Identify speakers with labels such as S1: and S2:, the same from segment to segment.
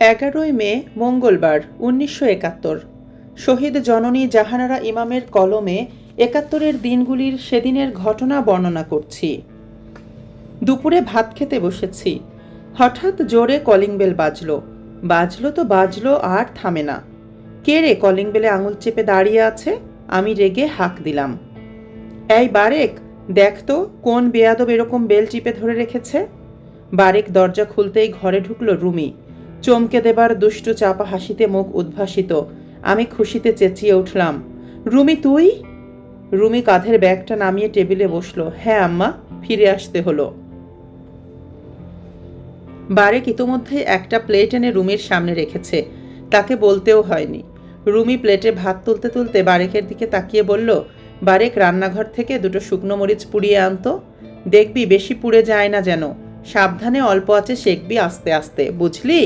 S1: এগারোই মে, মঙ্গলবার, উনিশশো একাত্তর। শহীদ জননী জাহানারা ইমামের কলমে একাত্তরের দিনগুলির সেদিনের ঘটনা বর্ণনা করছি। দুপুরে ভাত খেতে বসেছি। হঠাৎ জোরে কলিং বেল বাজলো। বাজলো তো বাজলো, আর থামে না। কে রে কলিং বেলে আঙুল চেপে দাঁড়িয়ে আছে? আমি রেগে হাঁক দিলাম। এই বারেক, দেখ তো, কোন বেয়াদব এরকম বেল চিপে ধরে রেখেছে? বারেক দরজা খুলতেই ঘরে ঢুকলো রুমি। চমকে দেবার দুষ্টু চাপা হাসিতে মুখ উদ্ভাসিত। আমি খুশিতে চেঁচিয়ে উঠলাম, রুমি, তুই? রুমি কাঁধের ব্যাগটা নামিয়ে টেবিলে বসল হ্যাঁ আম্মা, ফিরে আসতে হলো। বারেক ইতোমধ্যে একটা প্লেট এনে রুমির সামনে রেখেছে, তাকে বলতেও হয়নি। রুমি প্লেটে ভাত তুলতে তুলতে বারেকের দিকে তাকিয়ে বলল, বারেক, রান্নাঘর থেকে দুটো শুকনো মরিচ পুড়িয়ে আনতো। দেখবি, বেশি পুড়ে যায় না যেন। সাবধানে অল্প আছে, শেখবি আস্তে আস্তে, বুঝলি?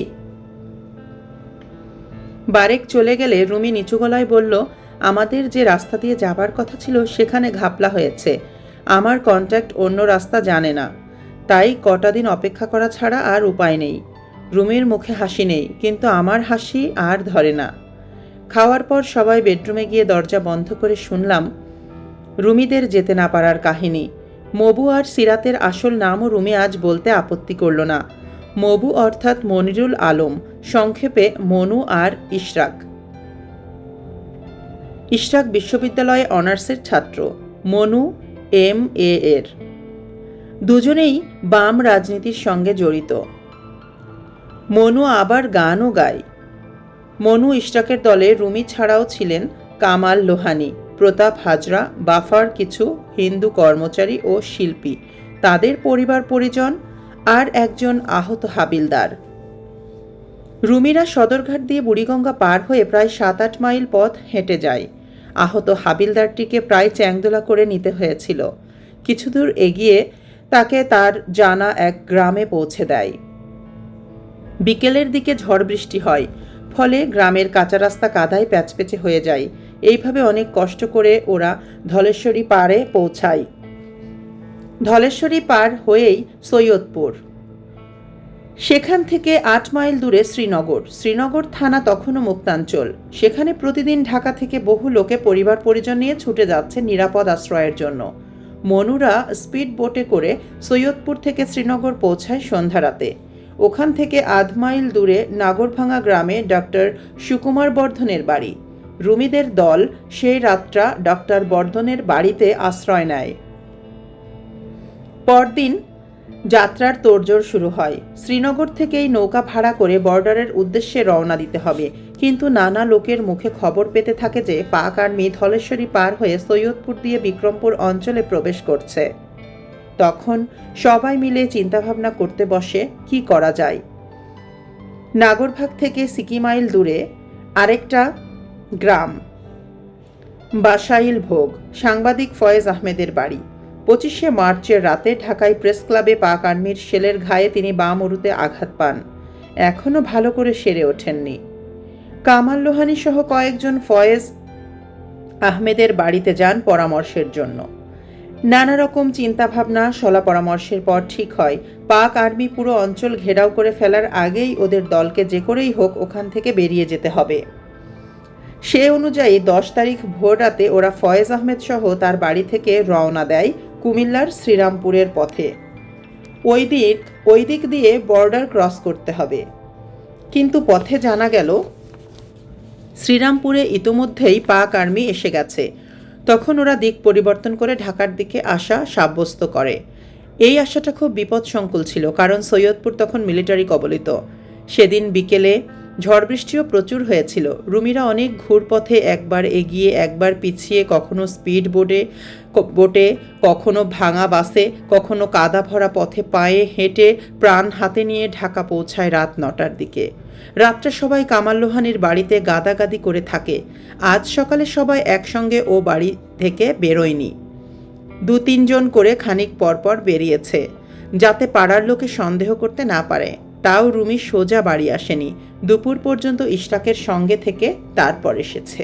S1: বারেক চলে গেলে রুমি নিচু গলায় বলল, আমাদের যে রাস্তা দিয়ে যাবার কথা ছিল সেখানে ঘাপলা হয়েছে। আমার কন্ট্যাক্ট অন্য রাস্তা জানে না। তাই কটা দিন অপেক্ষা করা ছাড়া আর উপায় নেই। রুমির মুখে হাসি নেই, কিন্তু আমার হাসি আর ধরে না। খাওয়ার পর সবাই বেডরুমে গিয়ে দরজা বন্ধ করে শুনলাম, রুমিদের যেতে না পারার কাহিনী। মবু আর সিরাতের আসল নামও রুমি আজ বলতে আপত্তি করল না। মবু অর্থাৎ মনিরুল আলম, সংক্ষেপে মনু আর ইশরাক। ইশরাক বিশ্ববিদ্যালয়ে অনার্সের ছাত্র, মনু এম এ এর। দুজনেই বাম রাজনীতির সঙ্গে জড়িত। মনু আবার গানও গায়। মনু ইশরাকের দলে রুমি ছাড়াও ছিলেন কামাল লোহানি, প্রতাপ হাজরা, বাফার কিছু হিন্দু কর্মচারী ও শিল্পী। তাদের পরিবার পরিজন আর একজন আহত হাবিলদার। রুমিরা সদরঘাট দিয়ে বুড়িগঙ্গা পার হয়ে প্রায় সাত আট মাইল পথ হেঁটে যায়। আহত হাবিলদারটিকে প্রায় চ্যাংদোলা করে নিতে হয়েছিল। কিছু দূর এগিয়ে তাকে তার জানা এক গ্রামে পৌঁছে দেয়। বিকেলের দিকে ঝড় বৃষ্টি হয়, ফলে গ্রামের কাঁচা রাস্তা কাদায় প্যাচপেচে হয়ে যায়। এইভাবে অনেক কষ্ট করে ওরা ধলেশ্বরী পাড়ে পৌঁছায়। ধলেশ্বরী পার হয়েই সৈয়দপুর। সেখান থেকে আট মাইল দূরে শ্রীনগর। শ্রীনগর থানা তখনও মুক্তাঞ্চল। সেখানে প্রতিদিন ঢাকা থেকে বহু লোকে পরিবার পরিজন নিয়ে ছুটে যাচ্ছে নিরাপদ আশ্রয়ের জন্য। মনুরা স্পিড বোটে করে সৈয়দপুর থেকে শ্রীনগর পৌঁছায় সন্ধ্যা রাতে। ওখান থেকে আধ মাইল দূরে নাগরভাঙা গ্রামে ডক্টর সুকুমার বর্ধনের বাড়ি। রুমিদের দল সেই রাতটা ডক্টর বর্ধনের বাড়িতে আশ্রয় নেয়। পরদিন যাত্রার তোড়জোড় শুরু হয়। শ্রীনগর থেকেই নৌকা ভাড়া করে বর্ডারের উদ্দেশ্যে রওনা দিতে হবে। কিন্তু নানা লোকের মুখে খবর পেতে থাকে যে পাক আর্মি ধলেশ্বরী পার হয়ে সৈয়দপুর দিয়ে বিক্রমপুর অঞ্চলে প্রবেশ করছে। তখন সবাই মিলে চিন্তাভাবনা করতে বসে, কি করা যায়? নাগরভাগ থেকে সিকিমাইল দূরে আরেকটা গ্রাম, বাসাইল ভোগ, সাংবাদিক ফয়েজ আহমেদের বাড়ি। পঁচিশে মার্চের রাতে ঢাকায় প্রেস ক্লাবে পাক আর্মির শেলের ঘায়ে তিনি বাম উরুতে আঘাত পান। এখনও ভালো করে সেরে ওঠেননি। কামাল লোহানি সহ কয়েকজন ফয়েজ আহমেদের বাড়িতে যান পরামর্শের জন্য। নানা রকম চিন্তাভাবনা, সলা পরামর্শের পর ঠিক হয়, পাক আর্মি পুরো অঞ্চল ঘেরাও করে ফেলার আগেই ওদের দলকে যে করেই হোক ওখান থেকে বেরিয়ে যেতে হবে। সে অনুযায়ী দশ তারিখ ভোর রাতে ওরা ফয়েজ আহমেদ সহ তার বাড়ি থেকে রওনা দেয় কুমিল্লার শ্রীরামপুরের পথে। ওই দিক ওই দিক দিয়ে বর্ডার ক্রস করতে হবে। কিন্তু পথে জানা গেল, শ্রীরামপুরে ইতোমধ্যেই পাক আর্মি এসে গেছে। তখন ওরা দিক পরিবর্তন করে ঢাকার দিকে আসা সাব্যস্ত করে। এই আশাটা খুব বিপদসংকুল ছিল, কারণ সৈয়দপুর তখন মিলিটারি কবলিত। সেদিন বিকেলে ঝড় বৃষ্টিও প্রচুর হয়েছিল। রুমিরা অনেক ঘুরপথে একবার এগিয়ে, একবার পিছিয়ে, কখনো স্পিড বোটে বোটে কখনো ভাঙা বাসে কখনো কাদা ভরা পথে পায়ে হেঁটে প্রাণ হাতে নিয়ে ঢাকা পৌঁছায় রাত নটার দিকে। রাত্রে সবাই কামাল লোহানির বাড়িতে গাদাগাদি করে থাকে। আজ সকালে সবাই একসঙ্গে ও বাড়ি থেকে বেরোয়নি। দু তিনজন করে খানিক পরপর বেরিয়েছে, যাতে পাড়ার লোকে সন্দেহ করতে না পারে। তাও রুমি সোজা বাড়ি আসেনি। দুপুর পর্যন্ত ইশরাকের সঙ্গে থেকে তারপর এসেছে।